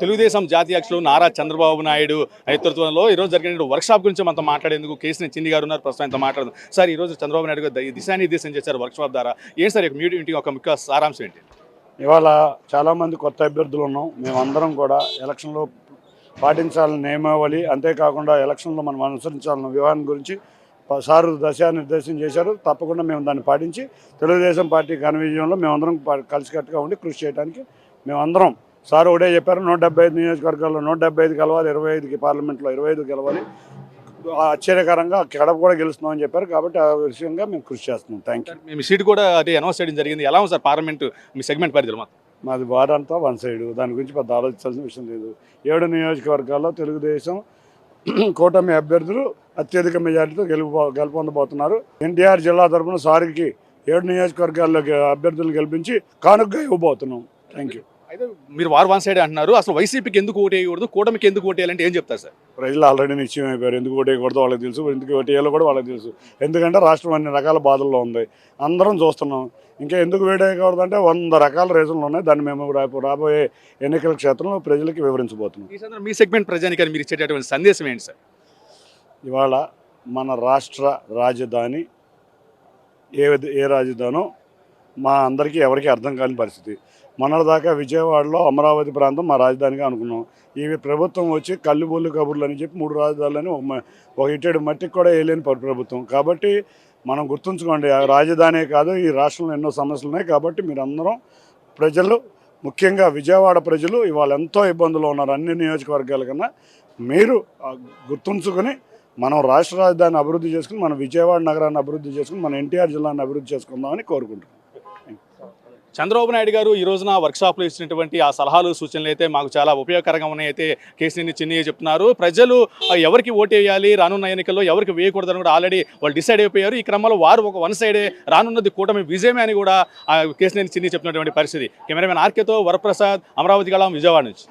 తెలుగుదేశం జాతీయ అధ్యక్షులు నారా చంద్రబాబు నాయుడు నేతృత్వంలో ఈ రోజు జరిగిన వర్క్షాప్ గురించి మనతో మాట్లాడేందుకు కేసీని చిన్ని గారు ఉన్నారు. ప్రస్తుతం ఆయనతో మాట్లాడదు. సార్ ఈ రోజు చంద్రబాబు నాయుడు గారు దిశానిర్దేశం చేశారు వర్క్షాప్ ద్వారా. ఏం సార్ మీటింగ్ ఒక ముఖ్య సారాంశం ఏంటి? ఇవాళ చాలామంది కొత్త అభ్యర్థులు ఉన్నాం. మేమందరం కూడా ఎలక్షన్లో పాటించాలని నియమావళి అంతేకాకుండా ఎలక్షన్లో మనం అనుసరించాలన్న వ్యూహాన్ని గురించి సారు దశానిర్దేశం చేశారు. తప్పకుండా మేము దాన్ని పాటించి తెలుగుదేశం పార్టీ ఘనవిజయంలో మేమందరం ప- కలిసికట్టుగా ఉండి కృషి చేయడానికి మేమందరం సార్ ఒకటే చెప్పారు నూట డెబ్బై ఐదు నియోజకవర్గాల్లో నూట డెబ్బై ఐదు గెలవాలి ఇరవై ఐదుకి పార్లమెంట్లో ఇరవై ఐదు గెలవాలి. ఆశ్చర్యకరంగా కడప కూడా గెలుస్తున్నామని చెప్పారు కాబట్టి ఆ విషయంగా మేము కృషి చేస్తున్నాం. థ్యాంక్ యూ మీ సీట్ కూడా అదే అనౌన్స్ చేయడం జరిగింది. ఎలా ఉంది సార్ పార్లమెంట్ మీ సెగ్మెంట్ పరిధిలో మాత్రం? మాది వారంతా వన్ సైడ్. దాని గురించి పెద్ద ఆలోచించాల్సిన విషయం లేదు. ఏడు నియోజకవర్గాల్లో తెలుగుదేశం కూటమి అభ్యర్థులు అత్యధిక మెజారిటీతో గెలుపు గెలుపొందబోతున్నారు ఎన్టీఆర్ జిల్లా తరఫున సారికి ఏడు నియోజకవర్గాల్లో అభ్యర్థులను గెలిపించి కానుకగా ఇవ్వబోతున్నాం. థ్యాంక్ యూ అయితే మీరు వార్ వన్ సైడ్ అంటున్నారు. అసలు వైసీపీకి ఎందుకు ఓటేయకూడదు కూటమికి ఎందుకు ఓటేయాలంటే ఏం చెప్తారు సార్? ప్రజలు ఆల్రెడీ నిశ్చయం అయిపోయారు. ఎందుకు ఓటేయకూడదో వాళ్ళకి తెలుసు. ఎందుకు ఓటేయాలో కూడా వాళ్ళకి తెలుసు. ఎందుకంటే రాష్ట్రం అన్ని రకాల బాధల్లో ఉంది. అందరం చూస్తున్నాం. ఇంకా ఎందుకు వేడేయకూడదు అంటే వంద రకాల రీజన్లు ఉన్నాయి. దాన్ని మేము రేపు రాబోయే ఎన్నికల క్షేత్రంలో ప్రజలకి వివరించబోతున్నాం. ఈ సందర్భంగా మీ సెగ్మెంట్ ప్రజానికి మీరు ఇచ్చేటటువంటి సందేశం ఏంటి సార్? ఇవాళ మన రాష్ట్ర రాజధాని ఏ ఏ రాజధానో మా అందరికీ ఎవరికీ అర్థం కాని పరిస్థితి. మొన్నటిదాకా విజయవాడలో అమరావతి ప్రాంతం మా రాజధానిగా అనుకున్నాం. ఇవి ప్రభుత్వం వచ్చి కళ్ళు బొల్లు కబుర్లు అని చెప్పి మూడు రాజధానులని ఒక ఒక ఇటేడు మట్టికి కూడా వేయలేని ప్రభుత్వం. కాబట్టి మనం గుర్తుంచుకోండి రాజధానే కాదు ఈ రాష్ట్రంలో ఎన్నో సమస్యలు ఉన్నాయి. కాబట్టి మీరు అందరం ప్రజలు ముఖ్యంగా విజయవాడ ప్రజలు ఇవాళ ఎంతో ఇబ్బందులు ఉన్నారు అన్ని నియోజకవర్గాల కన్నా. మీరు గుర్తుంచుకొని మనం రాష్ట్ర రాజధాని అభివృద్ధి చేసుకుని మన విజయవాడ నగరాన్ని అభివృద్ధి చేసుకుని మన ఎన్టీఆర్ జిల్లాని అభివృద్ధి చేసుకుందామని కోరుకుంటున్నాం. చంద్రబాబు నాయుడు గారు ఈ రోజున వర్క్షాప్లో ఇచ్చినటువంటి ఆ సలహాలు సూచనలు అయితే మాకు చాలా ఉపయోగకరంగా ఉన్నాయైతే కేసీని చిన్నయ్య చెప్తున్నారు. ప్రజలు ఎవరికి ఓటు వేయాలి రానున్న ఎన్నికల్లో ఎవరికి వేయకూడదని కూడా ఆల్రెడీ వాళ్ళు డిసైడ్ అయిపోయారు. ఈ క్రమంలో వారు ఒక వన్ సైడే రానున్నది కూటమి విజయమే అని కూడా కేసీని చిన్ని చెప్పినటువంటి పరిస్థితి. కెమెరామెన్ ఆర్కేతో వరప్రసాద్ అమరావతి గళం విజయవాడ నుంచి.